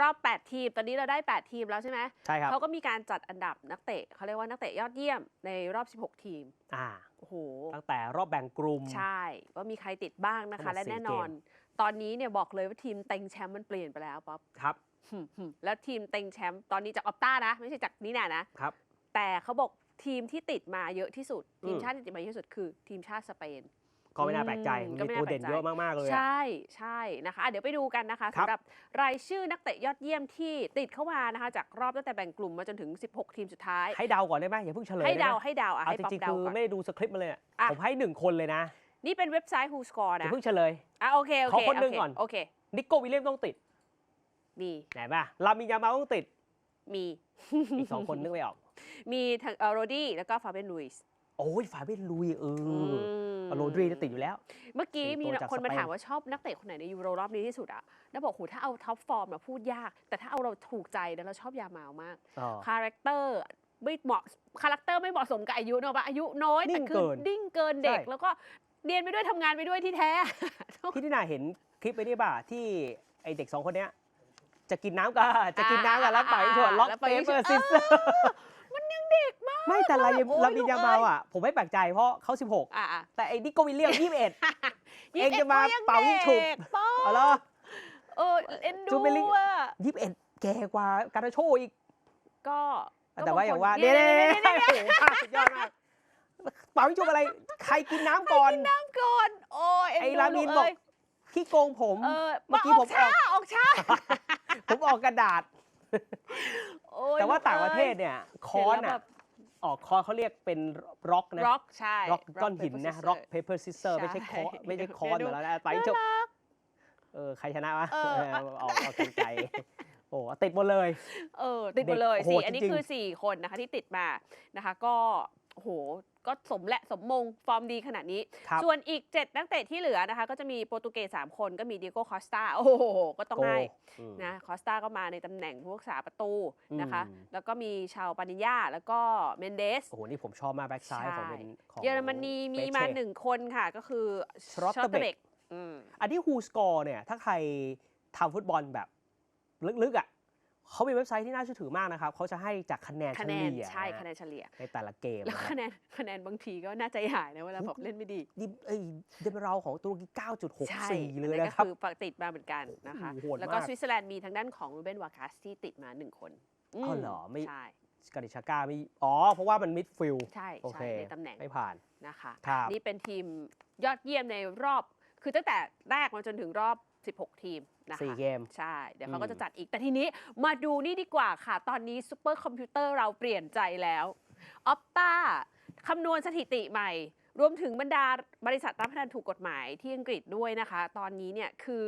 รอบ 8 ทีม ตอนนี้เราได้ 8 ทีมแล้วใช่ไหมใช่ครับเขาก็มีการจัดอันดับนักเตะเขาเรียกว่านักเตะยอดเยี่ยมในรอบ 16 ทีมอ่าโอ้โหตั้งแต่รอบแบ่งกลุ่มใช่ว่ามีใครติดบ้างนะทั้คะงหมดและสี่แน่นอนเกมตอนนี้เนี่ยบอกเลยว่าทีมเต็งแชมป์มันเปลี่ยนไปแล้วป๊อปครับหึ่มหึ่มแล้วทีมเต็งแชมป์ตอนนี้จากออปต้านะ ไม่ใช่จากนี้นะนะครับ แต่เขาบอกทีมที่ติดมาเยอะที่สุด ทีมอืมชาติที่ติดมาเยอะที่สุดคือทีมชาติสเปน ก็ไม่น่าแปลกใจอืมมีก็ไม่ตัน่าวเด่นแปลกใจ เยอะมากๆเลยอะ ใช่ใช่นะคะอะเดี๋ยวไปดูกันนะคะครับ สำหรับรายชื่อนักเตะยอดเยี่ยมที่ติดเข้ามานะคะ จากรอบตั้งแต่แบ่งกลุ่มมาจนถึง 16 ทีมสุดท้าย ให้เดาก่อนได้ไหมอย่าเพิ่งเฉลยให้เดาได้ไมให้เดาอะเอาให้จป๊อปริงๆเดาคือก่อน ไม่ได้ดูสคริปต์มาเลยอะอะ ผมให้หนึ่งคนเลยนะนี่เป็นเว็บไซต์ Who Score อย่านะเพิ่งเฉลย อะโอเคโอขอเคคนหนึ่งโก่อน โอเคนิโก้วิลเลียมต้องติดมีไหนป่ะลามินยามาต้องติดมีอีกสองคนนึกไม่ออก มีทั้งโรดี้แล้วก็ฟาเบนลุยส์โอ้ยฝาเบนลุยเออโร ดรีจะติดอยู่แล้ว เมื่อกี้สี่มีตัวจากคนมาสเปนถามว่าชอบนักเตะคนไหนในยูโรรอบนี้ที่สุดอะแล้วบอกโหถ้าเอาท็อปฟอร์มอะพูดยาก แต่ถ้าเอาเราถูกใจนะเราชอบยามาวมากอ๋อคาแรคเตอร์ไม่เหมาะคาแรคเตอร์ไม่เหมาะสมกับอายุเนอะปะอายุน้อยนิ่แต่งคืเกิอนดิ้งเกินเด็กใช่แล้วก็เรียนไปด้วยทำงานไปด้วยที่แท้พี่ที่นาเห็นคลิปไปนี่ป่ะที่ไอเด็กสองคนเนี้ยจะกินน้ำกันจะกินน้ำกันแล้วปล่อยให้ชวนล็อกแล้วเปปล่อยให้เปอร์ชวนซิสมันยังเด็กมาก ไม่แต่ลามินโอ้ยลามินลูกยามาเอ้ย อะ ผมไม่แปลกใจเพราะเขาอะอะ16แต่ไอ้นิโก้วิลเลียม 21 เองจะมายี่สิบเป่ายิงฉุบเด็กป๊อเอาละเออเอ็นจูดูเบลลิงอะ21 แก่กว่าการาโชอีก ก็แต่ว่าอย่างว่าเนี่เนี่ยยเนี่ยเนี่ยเนี่ยโอ้โหภาพสุดยอดมากเป่ายิงฉุบอะไร ใครกินน้ำก่อนน้ำก่อนโอ้ยเอ็นไอ้ดูลามินลูบอกเอ้ยขี้โกงผม เออเมื่อกี้ผมช้าออกออกช้าผมออกกระดาษ โอ้ยแต่ว่าลูกต่างประเทศอ้ยเนี่ยคอนเห็นแล้วแบอะบ ออกคอนเขาเรียกเป็นร็อกนะร็อกใช่ร็อกก้อนหิน paper นะ scissors ร็อกเพเปอร์ซิสเตอร์ใช่ไม่ใช่คอไม่ใช่คอนเดี๋ยวดูเหมือนแล้วนะไปจบเออใครชนะวะเออเออออกออกกันไกลโอ้ติดหมดเลย เออ ติดหมดเลยเด็กโหสี่ดอันนี้จริงๆคือ 4 คนนะคะที่ติดมานะคะ ก็โอ้โห ก็สมและสมมงฟอร์มดีขนาดนี้ ครับ ส่วนอีก 7 นักเตะที่เหลือนะคะ ก็จะมีโปรตุเกส3คนก็มีเดียโก้คอสตาโอ้โห ก็ต้องโกให้อืม นะคอสตาก็มาในตำแหน่งผู้รักษาประตูนะคะ อืม แล้วก็มีชาวปานิญญาแล้วก็เมนเดส โอ้โห นี่ผมชอบมากแบ็กซ้ายของเป็นของเยอรมนีมีมาเปเช่ หนึ่งคนค่ะก็คือ Schlotterbeck กอืม อันนี้ฮูสกอร์เนี่ย ถ้าใครทำฟุตบอลแบบลึกๆอะ เขามีเว็บไซต์ที่น่าเชื่อถือมากนะครับเขาจะให้จากคะแนนเฉคะแนนลี่ยใช่นคะแนนเฉลี่ย ในแต่ละเกมแล้วนะคะแนนคะแนนบางทีก็น่าใจหายนะเวลาแบบเล่นไม่ดีดิเอ้ยเดมเราของตุรกีใช่9.64 เลยอันะครับก็คือฝากติดมาเหมือนกันนะคะ โอ้โหโหดแล้วก็มากสวิตเซอร์แลนด์มีทางด้านของรูเบนวาคัสที่ติดมาหนึ่งคนอ้าวเหรอไม่ใช่กาดิชาก้าไม่อ๋อ เพราะว่ามันมิดฟิลใช่โอเคใช่ในตำแหน่งไม่ผ่านนะคะ ครับ นี่เป็นทีมยอดเยี่ยมในรอบ คือตั้งแต่แรกมาจนถึงรอบ 16 ทีมนะคะสี่เกม ใช่ เดี๋ยวเขาอืมก็จะจัดอีก แต่ทีนี้มาดูนี่ดีกว่าค่ะ ตอนนี้ซูเปอร์คอมพิวเตอร์เราเปลี่ยนใจแล้วออปตาคำนวณสถิติใหม่ รวมถึงบรรดาบริษัทรับพนันถูกกฎหมายที่อังกฤษด้วยนะคะ ตอนนี้เนี่ยคือ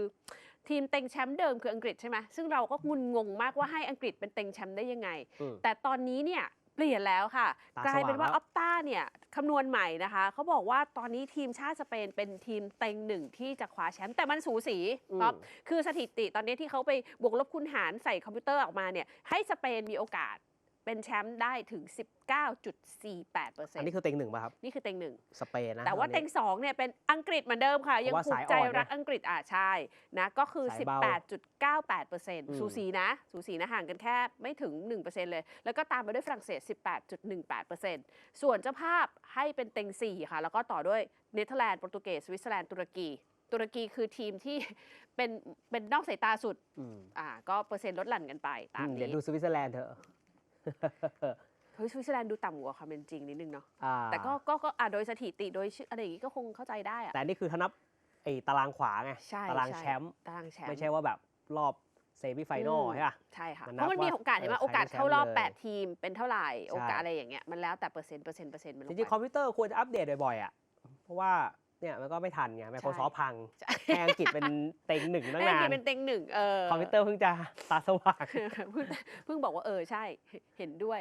ทีมเต็งแชมป์เดิมคืออังกฤษใช่ไหมซึ่งเราก็งุนงงมากว่าให้อังกฤษเป็นเต็งแชมป์ได้ยังไงอืมแต่ตอนนี้เนี่ย เปลี่ยนแล้วค่ะ ตากลายเป็นว่าสว่างอแล้วอปต้าเนี่ยคำนวณใหม่นะคะ เขาบอกว่าตอนนี้ทีมชาติสเปนเป็นทีมเต็งหนึ่งที่จะคว้าแชมป์แต่มันสูสีอืมครับคือสถิติตอนนี้ที่เขาไปบวกลบคูณหารใส่คอมพิวเตอร์ออกมาเนี่ยให้สเปนมีโอกาส เป็นแชมป์ได้ถึง 19.48%อันนี้คือเต็งหนึ่งป่ะครับ นี่คือเต็งหนึ่ง สเปนนะ แต่ว่าอนเต็นี้งสองเนี่ยเป็นอังกฤษเหมือนเดิมค่ะ ยังเพราะว่าผูกสายใจอ่อนนะรักอังกฤษอะใช่นะก็คือสายเบา18.98%อืมสูสีนะ สูสีนะห่างกันแค่ไม่ถึง 1%เลย แล้วก็ตามมาด้วยฝรั่งเศส 18.18%ส่วนเจ้าภาพให้เป็นเต็ง 4 ค่ะ แล้วก็ต่อด้วยเนเธอร์แลนด์โปรตุเกสสวิตเซอร์แลนด์ตุรกีตุรกีคือทีมที่เป็นเป็นนอกสายตาสุดอืมอ่า ก็เปอร์เซ็นต์ลดหลั่นกันไปตามอืมเดี๋ยวนี้ดูสวิตเซอร์แลนด์เถอะ เฮ้ยสวิตเซอร์แลนด์ดูต่ำกว่าความเป็นจริงนิดนึงเนาะอ่าแต่ก็ก็ก็อ่าโดยสถิติโดยชื่ออะไรอย่างงี้ก็คงเข้าใจได้อะแต่นี่คือถ้านับไอ้ตารางขวาไง ใช่ตารางใช่แชมป์ ตารางแชมป์ ไม่ใช่ว่าแบบรอบเซมิไฟแนอลอืม ใช่ป่ะ ใช่ค่ะ มันเพนับราะมันมีว่าโอกาสเห็นไหมเออโอกาสใครได้เข้ารอบแชมป์เลย8ทีมเป็นเท่าไหร่ โอกาสใช่อะไรอย่างเงี้ย มันแล้วแต่เปอร์เซ็นต์เปอร์เซ็นต์เปอร์เซ็นต์มันลจงริงๆไปคอมพิวเตอร์ควรจะอัปเดตบ่อยๆอะ เพราะว่า เนี่ยมันก็ไม่ทันไง Microsoft พังใช่ให้อังกฤษเป็นเต็งหนึ่งตั้งไอ้นาทีนเป็นเต็งหนึ่งเออคอมพิวเตอร์เพิ่งจะตาสว่าง เพิ่งเพิ่งบอกว่าเออใช่เห็นด้วย